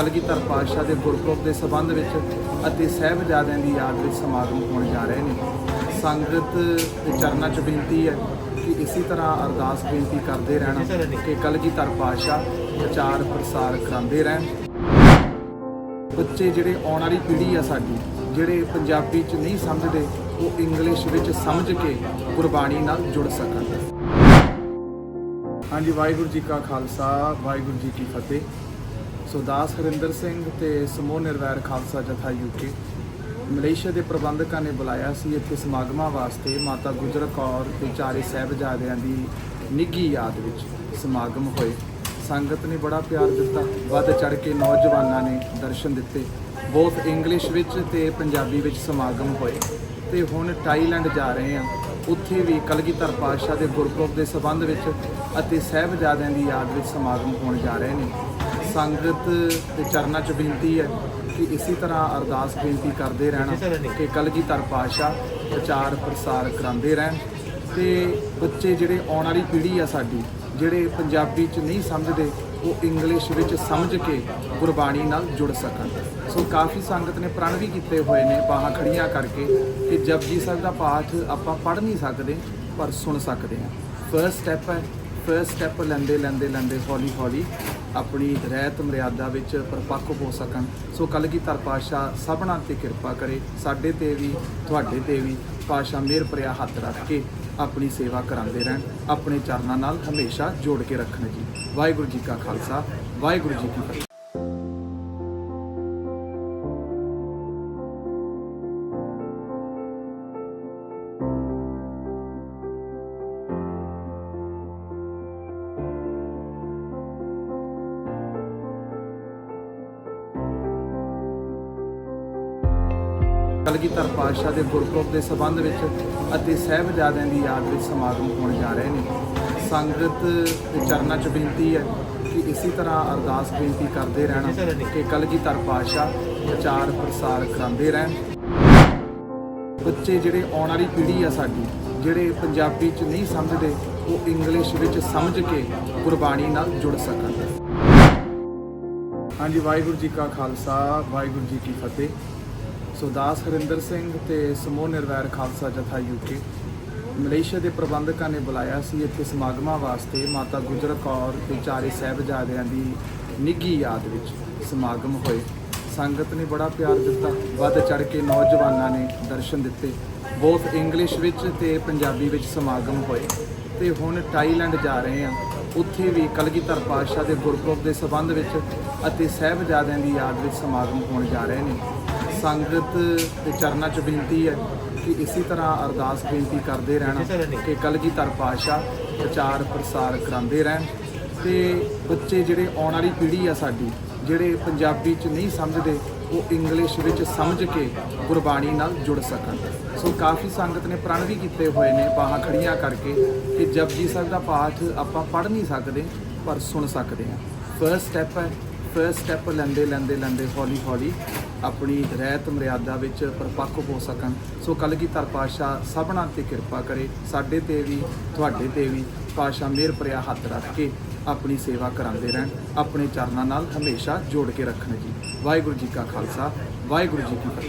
ਕਲਗੀਧਰ ਪਾਤਸ਼ਾਹ ਦੇ ਗੁਰਪੁਰਬ ਦੇ ਸਬੰਧ ਵਿੱਚ ਅਤੇ ਸਹਿਬਜ਼ਾਦਿਆਂ ਦੀ ਯਾਦ ਵਿੱਚ ਸਮਾਗਮ ਹੋਣ ਜਾ ਰਹੇ ਨੇ। ਸੰਗਤ ਦੇ ਚਰਨਾਂ 'ਚ ਬੇਨਤੀ ਹੈ ਕਿ ਇਸੇ ਤਰ੍ਹਾਂ ਅਰਦਾਸ ਬੇਨਤੀ ਕਰਦੇ ਰਹਿਣਾ ਕਿ ਕਲਗੀਧਰ ਪਾਤਸ਼ਾਹ ਪ੍ਰਚਾਰ ਪ੍ਰਸਾਰ ਕਰਾਉਂਦੇ ਰਹਿਣ। ਬੱਚੇ ਜਿਹੜੇ ਆਉਣ ਵਾਲੀ ਪੀੜ੍ਹੀ ਆ ਸਾਡੀ, ਜਿਹੜੇ ਪੰਜਾਬੀ 'ਚ ਨਹੀਂ ਸਮਝਦੇ, ਉਹ ਇੰਗਲਿਸ਼ ਵਿੱਚ ਸਮਝ ਕੇ ਗੁਰਬਾਣੀ ਨਾਲ ਜੁੜ ਸਕਣ। ਹਾਂਜੀ, ਵਾਹਿਗੁਰੂ ਜੀ ਕਾ ਖਾਲਸਾ, ਵਾਹਿਗੁਰੂ ਜੀ ਕੀ ਫਤਿਹ। ਸੁਦਾਸ ਹਰਿੰਦਰ ਸਿੰਘ ਤੇ ਸਮੂਹ ਨਿਰਵੈਰ ਖਾਲਸਾ ਜਥਾ ਯੂਕੇ ਮਲੇਸ਼ੀਆ ਦੇ ਪ੍ਰਬੰਧਕਾਂ ਨੇ ਬੁਲਾਇਆ ਸੀ ਇੱਥੇ ਸਮਾਗਮਾਂ ਵਾਸਤੇ ਮਾਤਾ ਗੁਜਰ ਕੌਰ ਤੇ ਚਾਰੇ ਸਾਹਿਬਜ਼ਾਦਿਆਂ ਦੀ ਨਿੱਘੀ ਯਾਦ ਵਿੱਚ ਸਮਾਗਮ ਹੋਏ। ਸੰਗਤ ਨੇ ਬੜਾ ਪਿਆਰ ਦਿੱਤਾ। ਵੱਧ ਚੜ ਕੇ ਨੌਜਵਾਨਾਂ ਨੇ ਦਰਸ਼ਨ ਦਿੱਤੇ। ਬਹੁਤ ਇੰਗਲਿਸ਼ ਵਿੱਚ ਤੇ ਪੰਜਾਬੀ ਵਿੱਚ ਸਮਾਗਮ ਹੋਏ। ਤੇ ਹੁਣ ਟਾਈਲੈਂਡ ਜਾ ਰਹੇ ਆ ਉੱਥੇ ਵੀ ਕਲਗੀਧਰ ਪਾਤਸ਼ਾਹ ਦੇ ਗੁਰਪੁਰਬ ਦੇ ਸਬੰਧ ਵਿੱਚ ਅਤੇ ਸਹਿਬਜ਼ਾਦਿਆਂ ਦੀ ਯਾਦ ਵਿੱਚ ਸਮਾਗਮ ਹੋਣ ਜਾ ਰਹੇ ਨੇ। ਸੰਗਤ ਦੇ ਚਰਨਾਂ 'ਚ ਬੇਨਤੀ ਹੈ ਕਿ ਇਸੇ ਤਰ੍ਹਾਂ ਅਰਦਾਸ ਬੇਨਤੀ ਕਰਦੇ ਰਹਿਣਾ ਕਿ ਕਲਗੀਧਰ ਪਾਤਸ਼ਾਹ ਪ੍ਰਚਾਰ ਪ੍ਰਸਾਰ ਕਰਾਉਂਦੇ ਰਹਿਣ ਤੇ ਬੱਚੇ ਜਿਹੜੇ ਆਉਣ ਵਾਲੀ ਪੀੜ੍ਹੀ ਆ ਸਾਡੀ, ਜਿਹੜੇ ਪੰਜਾਬੀ 'ਚ ਨਹੀਂ ਸਮਝਦੇ ਉਹ ਇੰਗਲਿਸ਼ ਵਿੱਚ ਸਮਝ ਕੇ ਗੁਰਬਾਣੀ ਨਾਲ ਜੁੜ ਸਕਣ। ਸੋ ਕਾਫੀ ਸੰਗਤ ਨੇ ਪ੍ਰਣ ਵੀ ਕੀਤੇ ਹੋਏ ਨੇ, ਬਾਹਾਂ ਖੜੀਆਂ ਕਰਕੇ ਕਿ ਜਪਜੀ ਸਾਹਿਬ ਦਾ ਪਾਠ ਆਪਾਂ ਪੜ੍ਹ ਨਹੀਂ ਸਕਦੇ, ਪਰ ਸੁਣ ਸਕਦੇ ਹਾਂ। ਫਰਸਟ ਸਟੈਪ ਹੈ ਫਰਸਟ ਸਟੈਪ ਲੈਂਦੇ ਲੈਂਦੇ ਲੈਂਦੇ, ਹੌਲੀ ਹੌਲੀ ਆਪਣੀ ਰਹਿਤ ਮਰਿਆਦਾ ਵਿੱਚ ਪਰਪੱਕ ਹੋ ਸਕਣ। ਸੋ ਕਲਗੀਧਰ ਪਾਤਸ਼ਾਹ ਸਭਨਾਂ ਤੇ ਕਿਰਪਾ ਕਰੇ, ਸਾਡੇ ਤੇ ਵੀ, ਤੁਹਾਡੇ ਤੇ ਵੀ ਪਾਤਸ਼ਾਹ ਮਿਹਰ ਭਰਿਆ ਹੱਥ ਰੱਖ ਕੇ ਆਪਣੀ ਸੇਵਾ ਕਰਾਉਂਦੇ ਰਹਿਣ, ਆਪਣੇ ਚਰਨਾਂ ਨਾਲ ਹਮੇਸ਼ਾ ਜੋੜ ਕੇ ਰੱਖਣ ਜੀ। ਵਾਹਿਗੁਰੂ ਜੀ ਕਾ ਖਾਲਸਾ, ਵਾਹਿਗੁਰੂ ਜੀ ਕੀ ਫਤਿਹ। ਕਲਗੀਧਰ ਪਾਤਸ਼ਾਹ ਦੇ ਗੁਰਪੁਰਬ ਦੇ ਸਬੰਧ ਵਿੱਚ ਅਤੇ ਸਹਿਬਜ਼ਾਦਿਆਂ ਦੀ ਯਾਦ ਵਿੱਚ ਸਮਾਗਮ ਹੋਣ ਜਾ ਰਹੇ ਨੇ। ਸੰਗਤ ਦੇ ਚਰਨਾਂ 'ਚ ਬੇਨਤੀ ਹੈ ਕਿ ਇਸੇ ਤਰ੍ਹਾਂ ਅਰਦਾਸ ਬੇਨਤੀ ਕਰਦੇ ਰਹਿਣਾ ਕਿ ਕਲਗੀਧਰ ਪਾਤਸ਼ਾਹ ਪ੍ਰਚਾਰ ਪ੍ਰਸਾਰ ਕਰਾਉਂਦੇ ਰਹਿਣ। ਬੱਚੇ ਜਿਹੜੇ ਆਉਣ ਵਾਲੀ ਪੀੜ੍ਹੀ ਆ ਸਾਡੀ, ਜਿਹੜੇ ਪੰਜਾਬੀ 'ਚ ਨਹੀਂ ਸਮਝਦੇ, ਉਹ ਇੰਗਲਿਸ਼ ਵਿੱਚ ਸਮਝ ਕੇ ਗੁਰਬਾਣੀ ਨਾਲ ਜੁੜ ਸਕਣ। ਹਾਂਜੀ, ਵਾਹਿਗੁਰੂ ਜੀ ਕਾ ਖਾਲਸਾ, ਵਾਹਿਗੁਰੂ ਜੀ ਕੀ ਫਤਿਹ। ਸੋ ਦਾਸ ਹਰਿੰਦਰ ਸਿੰਘ ਤੇ ਸਮੂਹ ਨਿਰਵੈਰ ਖਾਲਸਾ ਜਥਾ ਯੂਕੇ ਮਲੇਸ਼ੀਆ ਦੇ ਪ੍ਰਬੰਧਕਾਂ ਨੇ ਬੁਲਾਇਆ ਸੀ ਇੱਥੇ ਸਮਾਗਮਾਂ ਵਾਸਤੇ ਮਾਤਾ ਗੁਜਰ ਕੌਰ ਤੇ ਚਾਰੇ ਸਾਹਿਬਜ਼ਾਦਿਆਂ ਦੀ ਨਿੱਘੀ ਯਾਦ ਵਿੱਚ ਸਮਾਗਮ ਹੋਏ। ਸੰਗਤ ਨੇ ਬੜਾ ਪਿਆਰ ਦਿੱਤਾ। ਵੱਧ ਚੜ ਕੇ ਨੌਜਵਾਨਾਂ ਨੇ ਦਰਸ਼ਨ ਦਿੱਤੇ। ਬਹੁਤ ਇੰਗਲਿਸ਼ ਵਿੱਚ ਤੇ ਪੰਜਾਬੀ ਵਿੱਚ ਸਮਾਗਮ ਹੋਏ। ਤੇ ਹੁਣ ਟਾਈਲੈਂਡ ਜਾ ਰਹੇ ਆ ਉੱਥੇ ਵੀ ਕਲਗੀਧਰ ਪਾਤਸ਼ਾਹ ਦੇ ਗੁਰਪੁਰਬ ਦੇ ਸਬੰਧ ਵਿੱਚ ਅਤੇ ਸਹਿਬਜ਼ਾਦਿਆਂ ਦੀ ਯਾਦ ਵਿੱਚ ਸਮਾਗਮ ਹੋਣ ਜਾ ਰਹੇ ਨੇ। ਸੰਗਤ ਦੇ ਚਰਨਾਂ 'ਚ ਬੇਨਤੀ ਹੈ ਕਿ ਇਸੇ ਤਰ੍ਹਾਂ ਅਰਦਾਸ ਬੇਨਤੀ ਕਰਦੇ ਰਹਿਣਾ ਕਿ ਕਲਗੀਧਰ ਪਾਤਸ਼ਾਹ ਪ੍ਰਚਾਰ ਪ੍ਰਸਾਰ ਕਰਾਉਂਦੇ ਰਹਿਣ ਤੇ ਬੱਚੇ ਜਿਹੜੇ ਆਉਣ ਵਾਲੀ ਪੀੜ੍ਹੀ ਆ ਸਾਡੀ ਜਿਹੜੇ ਪੰਜਾਬੀ 'ਚ ਨਹੀਂ ਸਮਝਦੇ ਉਹ ਇੰਗਲਿਸ਼ ਵਿੱਚ ਸਮਝ ਕੇ ਗੁਰਬਾਣੀ ਨਾਲ ਜੁੜ ਸਕਣ। ਸੋ ਕਾਫੀ ਸੰਗਤ ਨੇ ਪ੍ਰਣ ਵੀ ਕੀਤੇ ਹੋਏ ਨੇ ਬਾਹਾਂ ਖੜੀਆਂ ਕਰਕੇ ਕਿ ਜਪਜੀ ਸਾਹਿਬ ਦਾ ਪਾਠ ਆਪਾਂ ਪੜ੍ਹ ਨਹੀਂ ਸਕਦੇ ਪਰ ਸੁਣ ਸਕਦੇ ਹਾਂ। ਫਰਸਟ ਸਟੈਪ ਹੈ ਫਰਸਟ ਸਟੈਪ ਲੈਂਦੇ ਲੈਂਦੇ ਲੈਂਦੇ, ਹੌਲੀ ਹੌਲੀ ਆਪਣੀ ਰਹਿਤ ਮਰਿਆਦਾ ਵਿੱਚ ਪਰਪੱਕ ਹੋ ਸਕਣ। ਸੋ ਕਲਗੀਧਰ ਪਾਤਸ਼ਾਹ ਸਭਨਾਂ ਤੇ ਕਿਰਪਾ ਕਰੇ, ਸਾਡੇ ਤੇ ਵੀ, ਤੁਹਾਡੇ ਤੇ ਵੀ ਪਾਤਸ਼ਾਹ ਮਿਹਰ ਭਰਿਆ ਹੱਥ ਰੱਖ ਕੇ ਆਪਣੀ ਸੇਵਾ ਕਰਾਉਂਦੇ ਰਹਿਣ, ਆਪਣੇ ਚਰਨਾਂ ਨਾਲ ਹਮੇਸ਼ਾ ਜੋੜ ਕੇ ਰੱਖਣ ਜੀ। ਵਾਹਿਗੁਰੂ ਜੀ ਕਾ ਖਾਲਸਾ, ਵਾਹਿਗੁਰੂ ਜੀ ਕੀ ਫਤਿਹ।